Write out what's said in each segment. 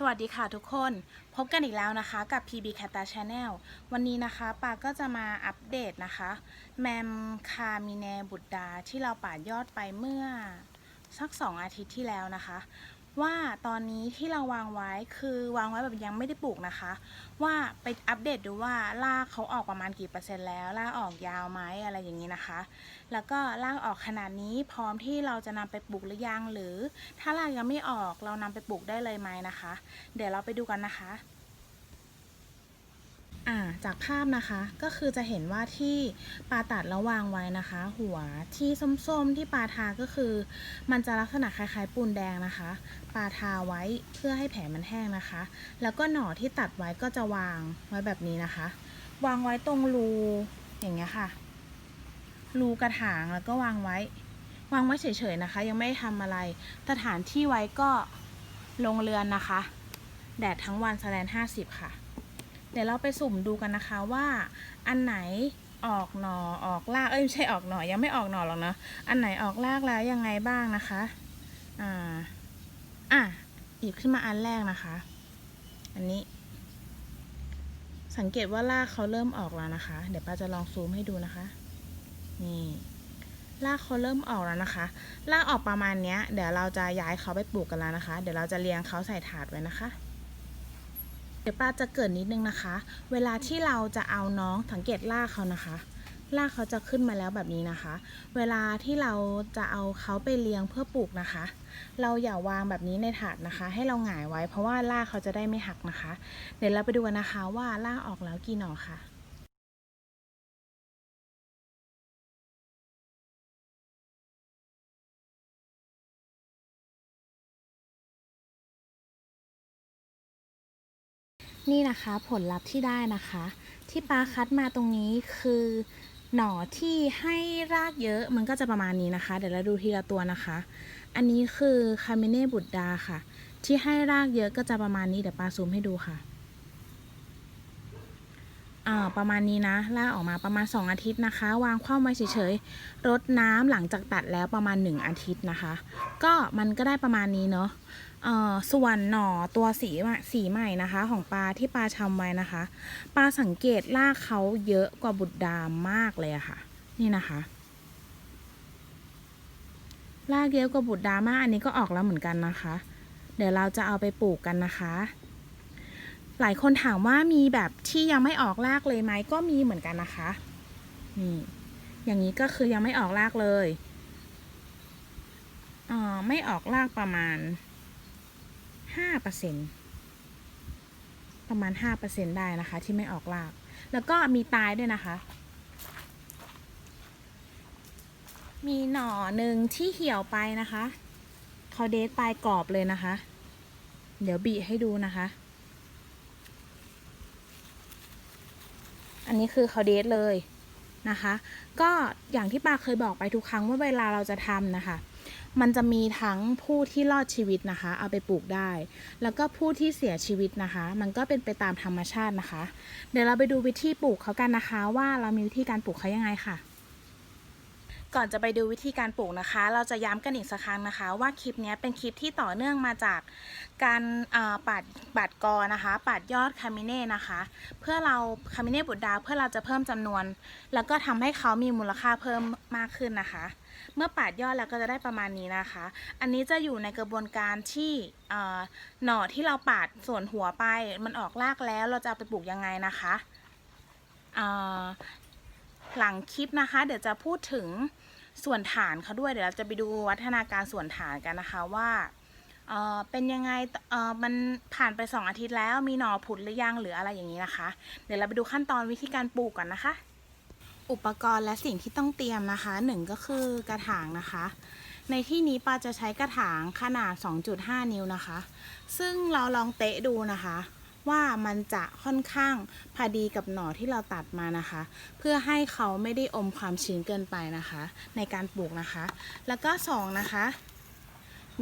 สวัสดีค่ะทุกคน พบกันอีกแล้วนะคะกับ PB c a t a Channel วันนี้นะคะปาก็จะมาอัปเดตนะคะ แมมคามิเนบุตดาที่เราปาดยอดไปเมื่อสัก 2 อาทิตย์ที่แล้วนะคะ ว่าตอนนี้ที่เราวางไว้คือวางไว้แบบยังไม่ได้ปลูกนะคะ ว่าไปอัปเดตดูว่ารากเขาออกประมาณกี่เปอร์เซ็นต์แล้วรากออกยาวไหมอะไรอย่างนี้นะคะ แล้วก็รากออกขนาดนี้พร้อมที่เราจะนำไปปลูกหรือยังหรือ ถ้ารากยังไม่ออกเรานำไปปลูกได้เลยไหมนะคะ เดี๋ยวเราไปดูกันนะคะ อ่าจากภาพนะคะก็คือจะเห็นว่าที่ปลาตัดแล้ววางไว้นะคะ หัวที่ส้มๆที่ปลาทาก็คือ มันจะลักษณะคล้ายๆปูนแดงนะคะปลาทาไว้เพื่อให้แผลมันแห้งนะคะ แล้วก็หน่อที่ตัดไว้ก็จะวางไว้แบบนี้นะคะ วางไว้ตรงรูอย่างเงี้ยค่ะ รูกระถางแล้วก็วางไว้ วางไว้เฉยๆนะคะ ยังไม่ได้ทำอะไรสถานที่ไว้ก็ลงเรือนนะคะ แดดทั้งวันแสลนห้าสิบค่ะ ดี๋ยวเราไปสุ่มดูกันนะคะว่าอันไหนออกหน่อออกรากเอ้ยไม่ใช่ออกหน่อยังไม่ออกหน่อหรอกเนาะอันไหนออกรากแล้วยังไงบ้างนะคะอ่าอะหยิบขึ้นมาอันแรกนะคะ อันนี้ สังเกตว่ารากเขาเริ่มออกแล้วนะคะ เดี๋ยวป้าจะลองซูมให้ดูนะคะนี่รากเขาเริ่มออกแล้วนะคะรากออกประมาณเนี้ย เดี๋ยวเราจะย้ายเขาไปปลูกกันแล้วนะคะ เดี๋ยวเราจะเรียงเขาใส่ถาดไว้นะคะ เดี๋ยวป้าจะเกิดนิดนึงนะคะ เวลาที่เราจะเอาน้องสังเกตลากเขานะคะลากเขาจะขึ้นมาแล้วแบบนี้นะคะ เวลาที่เราจะเอาเขาไปเลี้ยงเพื่อปลูกนะคะ เราอย่าวางแบบนี้ในถาดนะคะ ให้เราหงายไว้เพราะว่าลากเขาจะได้ไม่หักนะคะ เดี๋ยวเราไปดูกันนะคะว่าลากออกแล้วกี่หน่อค่ะ นี่นะคะผลลัพธ์ที่ได้นะคะ ที่ป้าคัดมาตรงนี้คือหน่อที่ให้รากเยอะมันก็จะประมาณนี้นะคะ เดี๋ยวเราดูทีละตัวนะคะ อันนี้คือคาเมเน่บุตรดาค่ะ ที่ให้รากเยอะก็จะประมาณนี้เดี๋ยวป้าซูมให้ดูค่ะอ่าประมาณนี้นะรากออกมาประมาณ 2 อาทิตย์นะคะ วางคว่ำไว้เฉยๆรดน้ำหลังจากตัดแล้วประมาณ 1 อาทิตย์นะคะ ก็มันก็ได้ประมาณนี้เนาะ ส่วนหน่อตัวสีใหม่สีใหม่นะคะ ของปลาที่ปลาชำไว้นะคะ ปลาสังเกตรากเขาเยอะกว่าบุตรดามมากเลยอะค่ะ นี่นะคะรากเยอะกว่าบุตรดามากอันนี้ก็ออกแล้วเหมือนกันนะคะ เดี๋ยวเราจะเอาไปปลูกกันนะคะ หลายคนถามว่ามีแบบที่ยังไม่ออกรากเลยไหมก็มีเหมือนกันนะคะนี่อย่างนี้ก็คือยังไม่ออกรากเลยเอ่อไม่ออกรากประมาณ ห้าเประมาณห้าเปอร์เซ็นได้นะคะ ที่ไม่ออกราก แล้วก็มีตายด้วยนะคะ มีหน่อหนึ่งที่เหี่ยวไปนะคะเขาเดทปลายกรอบเลยนะคะ เดี๋ยวบีให้ดูนะคะ อันนี้คือเขาเดทเลยนะคะ ก็อย่างที่ปาเคยบอกไปทุกครั้งว่าเวลาเราจะทำนะคะ มันจะมีทั้งผู้ที่รอดชีวิตนะคะ เอาไปปลูกได้ แล้วก็ผู้ที่เสียชีวิตนะคะ มันก็เป็นไปตามธรรมชาตินะคะ เดี๋ยวเราไปดูวิธีปลูกเขากันนะคะ ว่าเรามีวิธีการปลูกเขายังไงค่ะ ก่อนจะไปดูวิธีการปลูกนะคะ เราจะย้ำกันอีกสักครั้งนะคะ ว่าคลิปนี้เป็นคลิปที่ต่อเนื่องมาจากการปัดปัดกอนะคะปัดยอดคาเมเน่นะคะ เพื่อเราคาเมเน่บุตรดาวเพื่อเราจะเพิ่มจำนวน แล้วก็ทำให้เขามีมูลค่าเพิ่มมากขึ้นนะคะ เมื่อปาดยอดแล้วก็จะได้ประมาณนี้นะคะ อันนี้จะอยู่ในกระบวนการที่หน่อที่เราปาดส่วนหัวไป มันออกรากแล้วเราจะเอาไปปลูกยังไงนะคะหลังคลิปนะคะ เดี๋ยวจะพูดถึงส่วนฐานเขาด้วย เดี๋ยวเราจะไปดูวัฒนาการส่วนฐานกันนะคะว่าเออเป็นยังไงเออมันผ่านไป 2 อาทิตย์แล้วมีหน่อผุดหรือยังหรืออะไรอย่างนี้นะคะ เดี๋ยวเราไปดูขั้นตอนวิธีการปลูกกันนะคะ อุปกรณ์และสิ่งที่ต้องเตรียมนะคะหนึ่งก็คือกระถางนะคะ ในที่นี้ปาจะใช้กระถางขนาด 2.5 นิ้วนะคะ ซึ่งเราลองเตะดูนะคะ ว่ามันจะค่อนข้างพอดีกับหน่อที่เราตัดมานะคะ เพื่อให้เขาไม่ได้อมความชื้นเกินไปนะคะ ในการปลูกนะคะ แล้วก็สองนะคะ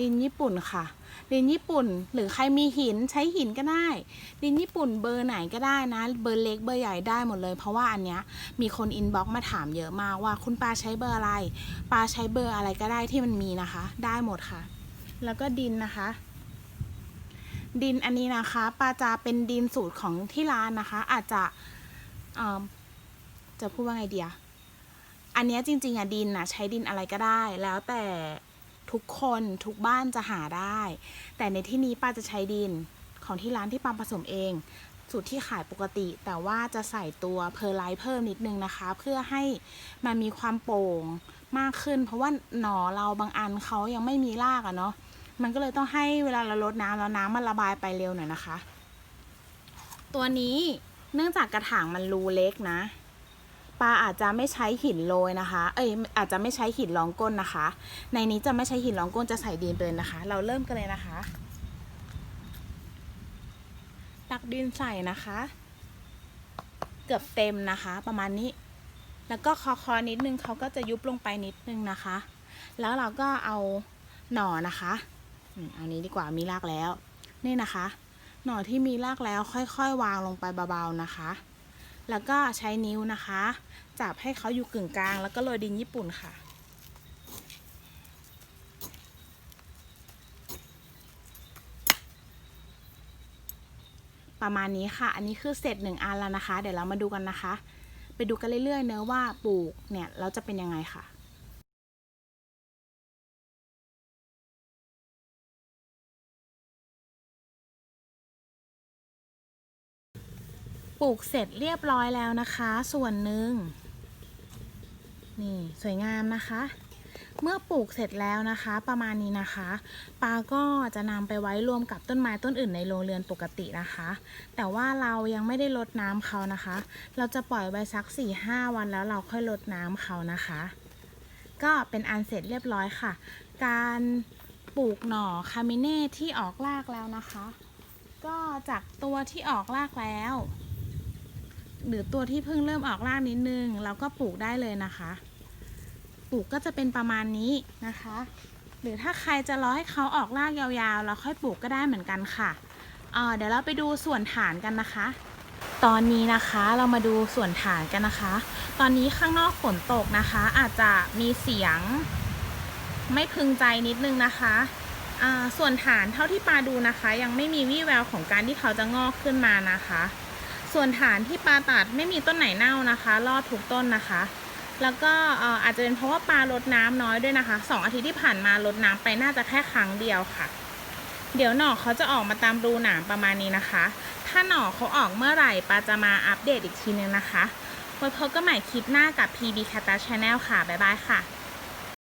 ดินญี่ปุ่นค่ะ ดินญี่ปุ่นหรือใครมีหินใช้หินก็ได้ ดินญี่ปุ่นเบอร์ไหนก็ได้นะ เบอร์เล็กเบอร์ใหญ่ได้หมดเลย เพราะว่าอันเนี้ยมีคนอินบ็อกซ์มาถามเยอะมากว่าคุณปลาใช้เบอร์อะไรปลาใช้เบอร์อะไรก็ได้ที่มันมีนะคะ ได้หมดค่ะ แล้วก็ดินนะคะดินอันนี้นะคะปาจะเป็นดินสูตรของที่ร้านนะคะ อาจจะจะพูดว่าไงเดีย อันเนี้ยจริงๆอะดินนะใช้ดินอะไรก็ได้ แล้วแต่ ทุกคนทุกบ้านจะหาได้ แต่ในที่นี้ป้าจะใช้ดินของที่ร้านที่ปาผสมเอง สูตรที่ขายปกติ แต่ว่าจะใส่ตัวเพอร์ไลท์เพิ่มนิดนึงนะคะ เพื่อให้มันมีความโป่งมากขึ้น เพราะว่าหนอเราบางอันเขายังไม่มีรากอะเนาะมันก็เลยต้องให้เวลาเราลดน้ำแล้วน้ำมันระบายไปเร็วหน่อยนะคะ ตัวนี้เนื่องจากกระถางมันรูเล็กนะ ปลาอาจจะไม่ใช้หินโรยนะคะ เอ้ยอาจจะไม่ใช้หินรองก้นนะคะ ในนี้จะไม่ใช้หินรองก้นจะใส่ดินไปเลยนะคะ เราเริ่มกันเลยนะคะ ตักดินใส่นะคะ เกือบเต็มนะคะ ประมาณนี้ แล้วก็คอคอๆนิดนึงเขาก็จะยุบลงไปนิดนึงนะคะ แล้วเราก็เอาหน่อนะคะอืมเอานี้ดีกว่ามีรากแล้ว นี่นะคะ หน่อที่มีรากแล้วค่อยๆ วางลงไปเบาๆนะคะ แล้วก็ใช้นิ้วนะคะ จับให้เขาอยู่กึ่งกลาง แล้วก็โรยดินญี่ปุ่นค่ะ ประมาณนี้ค่ะ อันนี้คือเสร็จหนึ่งอันแล้วนะคะ เดี๋ยวเรามาดูกันนะคะ ไปดูกันเรื่อยๆเนื้อว่าปลูกเนี่ยเราจะเป็นยังไงค่ะ ลูกเสร็จเรียบร้อยแล้วนะคะ ส่วนหนึ่งนี่สวยงามนะคะ เมื่อปลูกเสร็จแล้วนะคะ ประมาณนี้นะคะปาก็จะนำไปไว้รวมกับต้นไม้ต้นอื่นในโรงเรือนปกตินะคะ แต่ว่าเรายังไม่ได้รดน้ำเขานะคะ เราจะปล่อยไว้สัก4ี่ห้าวันแล้วเราค่อยรดน้ำเขานะคะ ก็เป็นอันเสร็จเรียบร้อยค่ะ การปลูกหน่อคาเมเน่ที่ออกรากแล้วนะคะ ก็จากตัวที่ออกรากแล้ว หรือตัวที่เพิ่งเริ่มออกรากนิดนึงเราก็ปลูกได้เลยนะคะ ปลูกก็จะเป็นประมาณนี้นะคะ หรือถ้าใครจะรอให้เขาออกรากยาวๆแล้วค่อยปลูกก็ได้เหมือนกันค่ะเเดี๋ยวเราไปดูส่วนฐานกันนะคะ ตอนนี้นะคะเรามาดูส่วนฐานกันนะคะ ตอนนี้ข้างนอกฝนตกนะคะ อาจจะมีเสียงไม่พึงใจนิดนึงนะคะส่วนฐานเท่าที่ปาดูนะคะ ยังไม่มีวี่แววของการที่เขาจะงอกขึ้นมานะคะ ส่วนฐานที่ปลาตัดไม่มีต้นไหนเน่านะคะ รอดทุกต้นนะคะ แล้วก็อาจจะเป็นเพราะว่าปลาลดน้ำน้อยด้วยนะคะสองอาทิตย์ที่ผ่านมาลดน้ำไปน่าจะแค่ครั้งเดียวค่ะ เดี๋ยวหน่อเขาจะออกมาตามรูหนามประมาณนี้นะคะ ถ้าหน่อเขาออกเมื่อไหร่ปลาจะมาอัปเดตอีกทีนึงนะคะไว้พบกันใหม่คลิปหน้ากับ PB c a t a Channel ค่ะ บ๊ายบายค่ะ